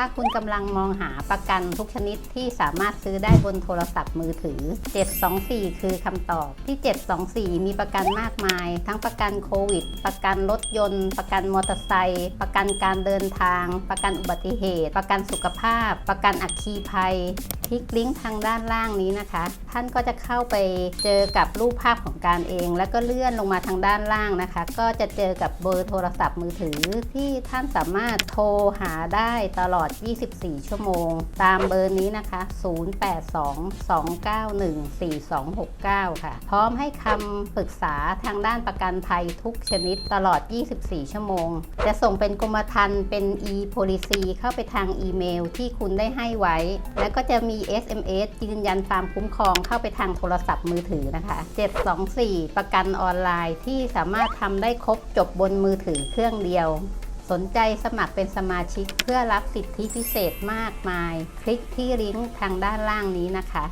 ถ้าคุณกำลังมองหาประกันทุกชนิดที่สามารถซื้อได้บนโทรศัพท์มือถือ 724 คือคำตอบที่ 724 มีประกันมากมาย ทั้งประกันโควิด ประกันรถยนต์ ประกันมอเตอร์ไซค์ประกันการเดินทาง ประกันอุบัติเหตุ ประกันสุขภาพ ประกันอัคคีภัย คลิกลิงก์ทางด้านล่างนี้นะคะ ท่านก็จะเข้าไปเจอกับรูปภาพของการเอง แล้วก็เลื่อนลงมาทางด้านล่างนะคะ ก็จะเจอกับเบอร์โทรศัพท์มือถือที่ท่านสามารถโทรหาได้ตลอด 24 ชั่วโมง ตามเบอร์นี้นะคะ 0822914269 ค่ะ พร้อมให้คำปรึกษาทางด้านประกันภัยทุกชนิดตลอด 24 ชั่วโมง จะส่งเป็นกรมธรรม์เป็น e-policy เข้าไปทางอีเมลที่คุณได้ให้ไว้ แล้วก็จะมี SMS ยืนยันความคุ้มครองเข้าไปทางโทรศัพท์มือถือนะคะ 724 ประกันออนไลน์ที่สามารถทำได้ครบจบบนมือถือเครื่องเดียว สนใจสมัครเป็นสมาชิกเพื่อรับสิทธิพิเศษมากมาย คลิกที่ลิงก์ทางด้านล่างนี้นะคะ